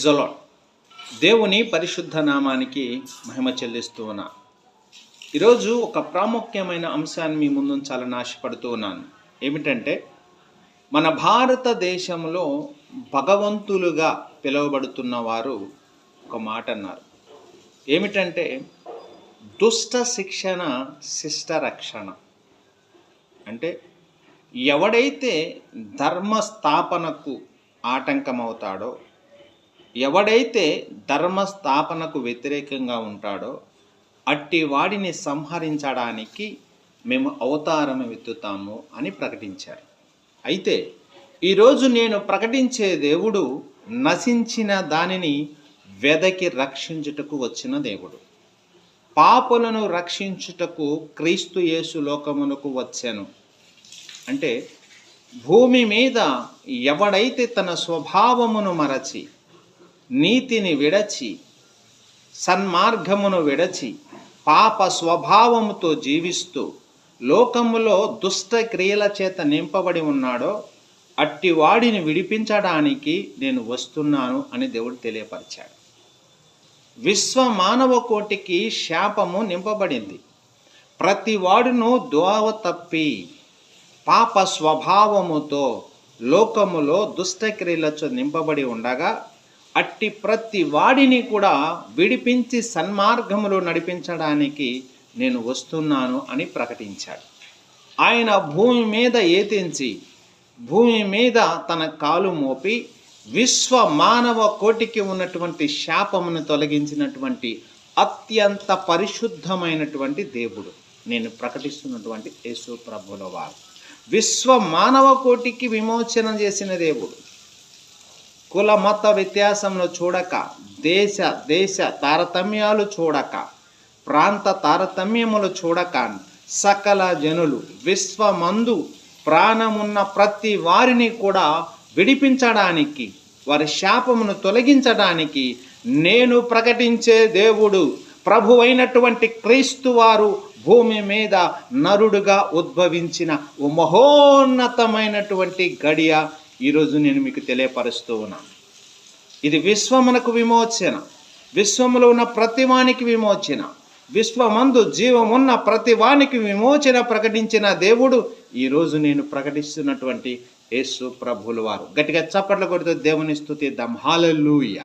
జలో దేవుని పరిశుద్ధ నామానికి మహిమ చెల్లిస్తూ ఉన్నా. ఈరోజు ఒక ప్రాముఖ్యమైన అంశాన్ని మీ ముందుంచాలని ఆశపడుతూ ఉన్నాను. ఏమిటంటే మన భారతదేశంలో భగవంతులుగా పిలువబడుతున్న వారు ఒక మాట అన్నారు. ఏమిటంటే దుష్ట శిక్షణ శిష్ట రక్షణ. అంటే ఎవడైతే ధర్మ స్థాపనకు ఆటంకమవుతాడో ఎవడైతే ధర్మ స్థాపనకు వ్యతిరేకంగా ఉంటాడో అట్టి వాడిని సంహరించడానికి మేము అవతారం ఎత్తుతాము అని ప్రకటించారు. అయితే ఈరోజు నేను ప్రకటించే దేవుడు నశించిన దానిని వెదకి రక్షించుటకు వచ్చిన దేవుడు. పాపులను రక్షించుటకు క్రీస్తు యేసు లోకమునకు వచ్చాను. అంటే భూమి మీద ఎవడైతే తన స్వభావమును మరచి నీతిని విడచి సన్మార్గమును విడచి పాప స్వభావముతో జీవిస్తూ లోకములో దుష్ట క్రియల చేత నింపబడి ఉన్నాడో అట్టి వాడిని విడిపించడానికి నేను వస్తున్నాను అని దేవుడు తెలియపరిచాడు. విశ్వ మానవ కోటికి శాపము నింపబడింది. ప్రతి వాడును దోవ తప్పి పాప స్వభావముతో లోకములో దుష్టక్రియలతో నింపబడి ఉండగా అట్టి ప్రతి వాడిని కూడా విడిపించి సన్మార్గములో నడిపించడానికి నేను వస్తున్నాను అని ప్రకటించాడు. ఆయన భూమి మీద ఏతించి భూమి మీద తన కాలు మోపి విశ్వ మానవ కోటికి ఉన్నటువంటి శాపమును తొలగించినటువంటి అత్యంత పరిశుద్ధమైనటువంటి దేవుడు. నేను ప్రకటిస్తున్నటువంటి యేసు ప్రభుల వారు. విశ్వ మానవ కోటికి విమోచన చేసిన దేవుడు. కుల మత వ్యత్యాసంలో చూడక దేశ దేశ తారతమ్యాలు చూడక ప్రాంత తారతమ్యములు చూడక సకల జనులు విశ్వమందు ప్రాణమున్న ప్రతి వారిని కూడా విడిపించడానికి వారి శాపమును తొలగించడానికి నేను ప్రకటించే దేవుడు ప్రభు అయినటువంటి క్రీస్తు వారు భూమి మీద నరుడుగా ఉద్భవించిన ఓ మహోన్నతమైనటువంటి గడియ ఈరోజు నేను మీకు తెలియపరుస్తూ ఉన్నాను. ఇది విశ్వమునకు విమోచన. విశ్వములో ఉన్న ప్రతివానికి విమోచన. విశ్వమందు జీవమున్న ప్రతివానికి విమోచన ప్రకటించిన దేవుడు ఈరోజు నేను ప్రకటిస్తున్నటువంటి యేసు ప్రభులు వారు. గట్టిగా చప్పట్లు కొడుతూ దేవుని స్థుతిద్దాం. హాలూయ